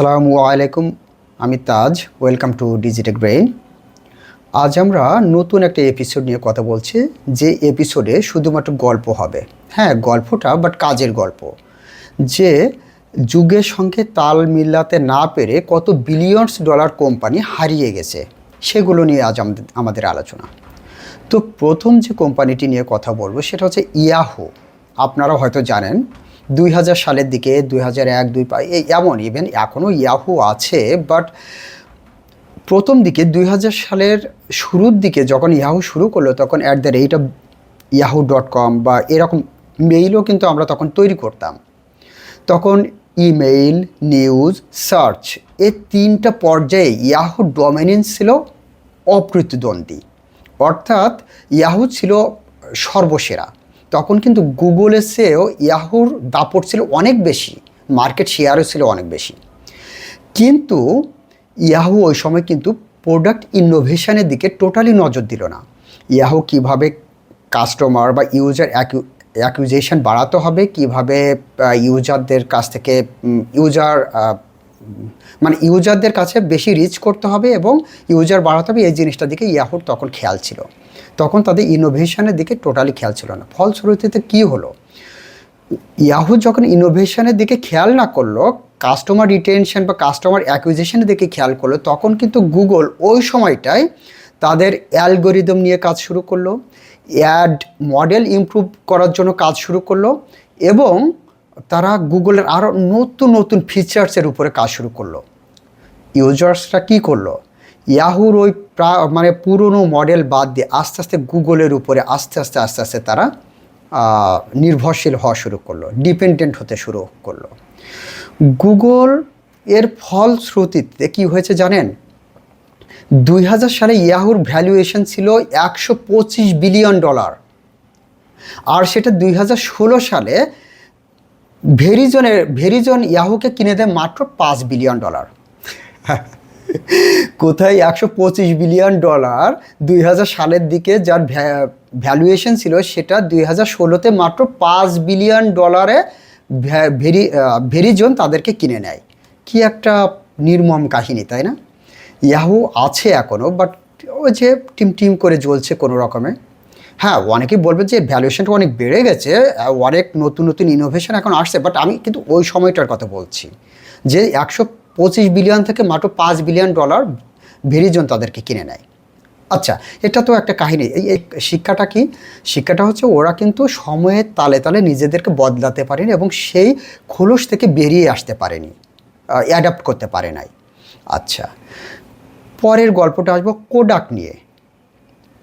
আসসালামু আলাইকুম, আমি Taj welcome to Digitech Brain আজ আমরা নতুন একটা এপিসোড নিয়ে কথা বলছি, যে এপিসোডে শুধুমাত্র গল্প হবে। হ্যাঁ গল্পটা বাট কাজের গল্প। যে যুগের সঙ্গে তাল মিলাতে না পেরে কত বিলিয়নস ডলার কোম্পানি হারিয়ে গেছে, সেগুলো নিয়ে আজ আমাদের আমাদের আলোচনা। তো প্রথম যে কোম্পানিটি নিয়ে কথা বলব, সেটা হচ্ছে ইয়াহু আপনারা হয়তো জানেন দুই হাজার সালের দিকে দুই হাজার এক, দুই এমন ইভেন এখনও ইয়াহু আছে বাট প্রথম দিকে দুই হাজার সালের শুরুর দিকে যখন ইয়াহু শুরু করল, তখন at the rate of Yahoo dot com বা এরকম মেইলও কিন্তু আমরা তখন তৈরি করতাম। তখন ইমেইল নিউজ সার্চ এই তিনটা পর্যায়ে ইয়াহু ডমিনেন্স ছিল অপ্রতিদ্বন্দ্বী। অর্থাৎ ইয়াহু ছিল সর্বসেরা। তখন কিন্তু গুগলের চেয়েও ইয়াহুর দাপট ছিল অনেক বেশি মার্কেট শেয়ারও ছিল অনেক বেশি। কিন্তু ইয়াহু ওই সময় কিন্তু প্রোডাক্ট ইনোভেশনের দিকে টোটালি নজর দিল না। ইয়াহু কীভাবে কাস্টমার বা ইউজার অ্যাকুইজেশন বাড়াতে হবে, কীভাবে ইউজারদের কাছ থেকে ইউজার মানে ইউজারদের কাছে বেশি রিচ করতে হবে এবং ইউজার বাড়াতে হবে, এই জিনিসটার দিকে ইয়াহুর তখন খেয়াল ছিল। তখন তাদের ইনোভেশনের দিকে টোটালি খেয়াল ছিল না। ফলশ্রুতিতে কী হলো? ইয়াহু যখন ইনোভেশনের দিকে খেয়াল না করল কাস্টমার রিটেনশন বা কাস্টমার অ্যাকুইজিশনের দিকে খেয়াল করল, তখন কিন্তু গুগল ওই সময়টায় তাদের অ্যালগোরিদম নিয়ে কাজ শুরু করল অ্যাড মডেল ইমপ্রুভ করার জন্য কাজ শুরু করল এবং তারা গুগলের আরও নতুন নতুন ফিচার্সের উপরে কাজ শুরু করল। ইউজার্সরা কী করল? ইয়াহুর ওই প্রা মানে পুরনো মডেল বাদ দিয়ে আস্তে আস্তে গুগলের উপরে আস্তে আস্তে আস্তে আস্তে তারা নির্ভরশীল হওয়া শুরু করল, ডিপেন্ডেন্ট হতে শুরু করল। গুগল এর ফলশ্রুতিতে কি হয়েছে জানেন? দুই হাজার সালে ইয়াহুর ভ্যালুয়েশন ছিল একশো পঁচিশ বিলিয়ন ডলার আর সেটা দুই হাজার ষোলো সালে ভেরিজনের ভেরিজন ইয়াহুকে কিনে দেয় মাত্র পাঁচ বিলিয়ন ডলার কোথায়? একশো পঁচিশ বিলিয়ন ডলার দুই হাজার সালের দিকে যার ভ্যালুয়েশন ছিল সেটা দুই হাজার ষোলোতে মাত্র পাঁচ বিলিয়ন ডলারে ভেরি ভেরিজন তাদেরকে কিনে নেয়। কি একটা নির্মম কাহিনী, তাই না? ইয়াহু আছে এখনও বাট ওই যে টিম টিম করে জ্বলছে কোনো রকমে। হ্যাঁ অনেকেই বলবে যে ভ্যালুয়েশনটা অনেক বেড়ে গেছে অনেক নতুন নতুন ইনোভেশন এখন আসছে বাট আমি কিন্তু ওই সময়টার কথা বলছি যে একশো পঁচিশ বিলিয়ন থেকে মাত্র পাঁচ বিলিয়ন ডলার ভেরিজন তাদেরকে কিনে নেয়। আচ্ছা এটা তো একটা কাহিনী। এই শিক্ষাটা কি? শিক্ষাটা হচ্ছে ওরা কিন্তু সময়ের তালে তালে নিজেদেরকে বদলাতে পারেনি এবং সেই খোলস থেকে বেরিয়ে আসতে পারেনি অ্যাডাপ্ট করতে পারে নাই। আচ্ছা পরের গল্পটা আসব কোডাক নিয়ে।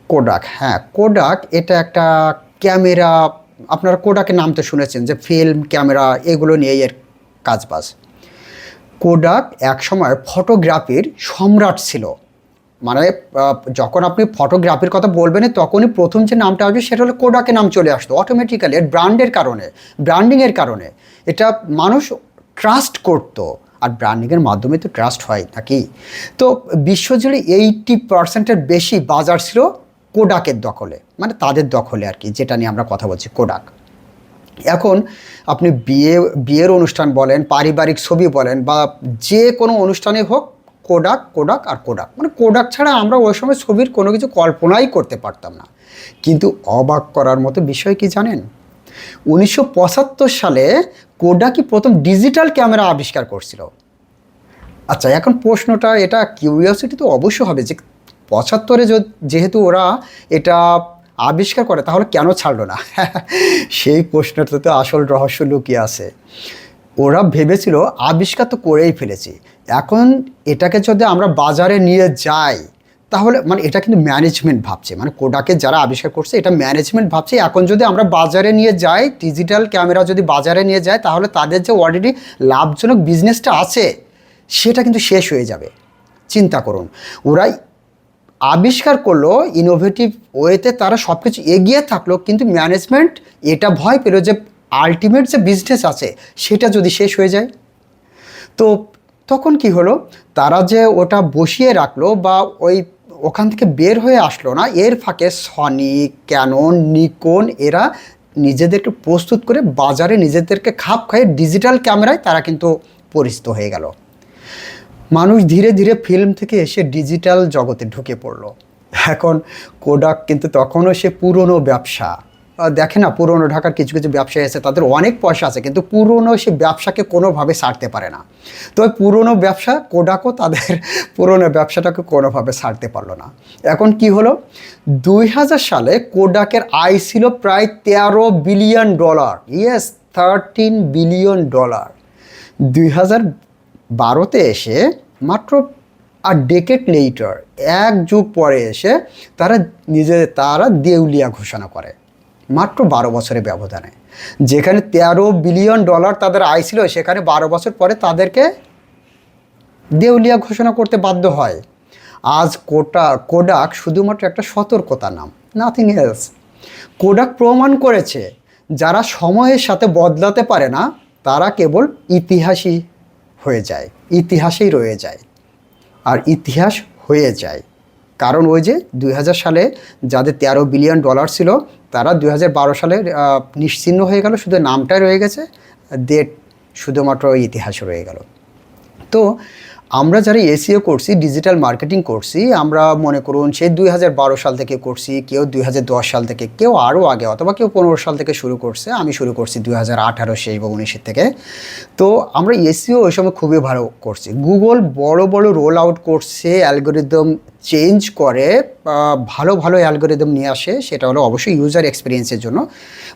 কোডাক হ্যাঁ কোডাক এটা একটা ক্যামেরা, আপনারা কোডাকের নাম তো শুনেছেন যে ফিল্ম, ক্যামেরা, এগুলো নিয়েই এর কাজবাজ। কোডাক একসময় ফটোগ্রাফির সম্রাট ছিল। মানে যখন আপনি ফটোগ্রাফির কথা বলবেন, তখনই প্রথম যে নামটা আসবে, সেটা হলো কোডাকের নাম চলে আসতো অটোমেটিক্যালি এর ব্র্যান্ডের কারণে ব্র্যান্ডিংয়ের কারণে। এটা মানুষ ট্রাস্ট করতো, আর ব্র্যান্ডিংয়ের মাধ্যমে তো ট্রাস্ট হয় নাকি? তো বিশ্বজুড়ে এইটটি পার্সেন্টের বেশি বাজার ছিল কোডাকের দখলে মানে তাদের দখলে আর কি, যেটা নিয়ে আমরা কথা বলছি, কোডাক। এখন আপনি বিয়ে, বিয়ের অনুষ্ঠান বলেন, পারিবারিক ছবি বলেন বা যে কোনো অনুষ্ঠানে হোক কোডাক কোডাক আর কোডাক মানে কোডাক ছাড়া আমরা ওই সময় ছবির কোনো কিছু কল্পনাই করতে পারতাম না। কিন্তু অবাক করার মতো বিষয় কি জানেন? উনিশশো পঁচাত্তর সালে কোডাকই প্রথম ডিজিটাল ক্যামেরা আবিষ্কার করছিল। আচ্ছা এখন প্রশ্নটা, এটা কিউরিয়াসিটি তো অবশ্যই হবে যে পঁচাত্তরে যেহেতু ওরা এটা আবিষ্কার করে, তাহলে কেন ছাড়লো না? সেই প্রশ্নটা তো আসল রহস্য লুকিয়ে আছে। ওরা ভেবেছিল, আবিষ্কার তো করেই ফেলেছি। এখন এটাকে যদি আমরা বাজারে নিয়ে যাই, তাহলে মানে এটা কিন্তু ম্যানেজমেন্ট ভাবছে। মানে কোডাকে যারা আবিষ্কার করছে, এটা ম্যানেজমেন্ট ভাবছে। এখন যদি আমরা বাজারে নিয়ে যাই ডিজিটাল ক্যামেরা যদি বাজারে নিয়ে যায়, তাহলে তাদের যে অলরেডি লাভজনক বিজনেসটা আছে, সেটা কিন্তু শেষ হয়ে যাবে। চিন্তা করুন। ওরাই আবিষ্কার করল ইনোভেটিভ ওয়েতে তারা সব কিছু এগিয়ে থাকল, কিন্তু ম্যানেজমেন্ট এটা ভয় পেল যে আলটিমেট যে বিজনেস আছে, সেটা যদি শেষ হয়ে যায়। তো তখন কি হলো? তারা যে ওটা বসিয়ে রাখল বা ওই ওখান থেকে বের হয়ে আসলো না, এর ফাঁকে সনি ক্যানন নিকন এরা নিজেদেরকে প্রস্তুত করে বাজারে নিজেদেরকে খাপ খাইয়ে ডিজিটাল ক্যামেরায় তারা কিন্তু পরিচিত হয়ে গেল। মানুষ ধীরে ধীরে ফিল্ম থেকে এসে ডিজিটাল জগতে ঢুকে পড়ল। এখন কোডাক কিন্তু তখনও সে পুরনো ব্যবসা। দেখে না, পুরনো ঢাকার কিছু কিছু ব্যবসায়ী আছে, তাদের অনেক পয়সা আছে, কিন্তু পুরনো সে ব্যবসাকে কোনোভাবে ছাড়তে পারে না। তো ওই পুরনো ব্যবসা কোডাকও তাদের পুরনো ব্যবসাটাকে কোনোভাবে ছাড়তে পারল না। এখন কি হলো? দুই হাজার সালে কোডাকের আয় ছিল প্রায় তেরো billion dollar yes thirteen billion dollar দুই হাজার বারোতে এসে মাত্র আর ডেকেট লেটার এক যুগ পরে এসে তারা নিজে তারা দেউলিয়া ঘোষণা করে। মাত্র বারো বছরের ব্যবধানে। যেখানে তেরো বিলিয়ন ডলার তাদের আয় ছিল, সেখানে বারো বছর পরে তাদেরকে দেউলিয়া ঘোষণা করতে বাধ্য হয়। আজ কোটা কোডাক শুধুমাত্র একটা সতর্কতা নাম নাথিং এলস কোডাক প্রমাণ করেছে, যারা সময়ের সাথে বদলাতে পারে না, তারা কেবল ইতিহাসই হয়ে যায়, ইতিহাসেই রয়ে যায়। আর ইতিহাস হয়ে যায়। কারণ ওই যে দু হাজার সালে যাদের তেরো বিলিয়ন ডলার ছিল, তারা দুই হাজার বারো সালে নিশ্চিহ্ন হয়ে গেল, শুধু নামটাই রয়ে গেছে ডেট শুধুমাত্র ইতিহাস রয়ে গেল। তো আমরা যারা এসিও করছি ডিজিটাল মার্কেটিং করছি, আমরা মনে করুন সে দুই হাজার বারো সাল থেকে করছি, কেউ দুই হাজার দশ সাল থেকে, কেউ আরও আগে, অথবা কেউ পনেরো সাল থেকে শুরু করছে, আমি শুরু করছি দুই হাজার আঠারো শেষ বা উনিশের থেকে। তো আমরা এসিও ওই সময় খুবই ভালো করছি। গুগল বড় বড় রোল আউট করছে অ্যালগোরিদম চেঞ্জ করে ভালো ভালো অ্যালগোরিদম নিয়ে আসে, সেটা হলো অবশ্যই ইউজার এক্সপিরিয়েন্সের জন্য।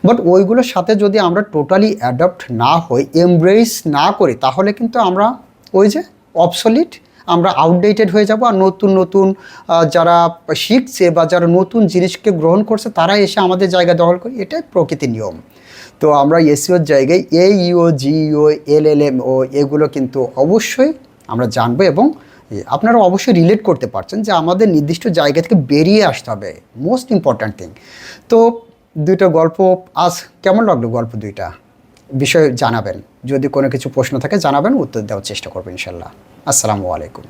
বাট ওইগুলোর সাথে যদি আমরা টোটালি অ্যাডাপ্ট না হই এমব্রেস না করি, তাহলে কিন্তু আমরা ওই যে অবসলিট আমরা আউটডেটেড হয়ে যাব আর নতুন নতুন যারা শিখছে বা যারা নতুন জিনিসকে গ্রহণ করছে, তারা এসে আমাদের জায়গা দখল করে, এটাই প্রকৃতির নিয়ম। তো আমরা এসিওর জায়গায় এ ইও জিও এল এল এম ও এগুলো কিন্তু অবশ্যই আমরা জানব এবং আপনারা অবশ্যই রিলেট করতে পারছেন যে আমাদের নির্দিষ্ট জায়গা থেকে বেরিয়ে আসতে হবে মোস্ট ইম্পর্ট্যান্ট থিং তো দুইটা গল্প, আজ কেমন লাগল গল্প দুইটা? বিষয় জানাবেন। যদি কোনো কিছু প্রশ্ন থাকে জানাবেন উত্তর দেওয়ার চেষ্টা করব ইনশাল্লাহ। আসসালামু আলাইকুম।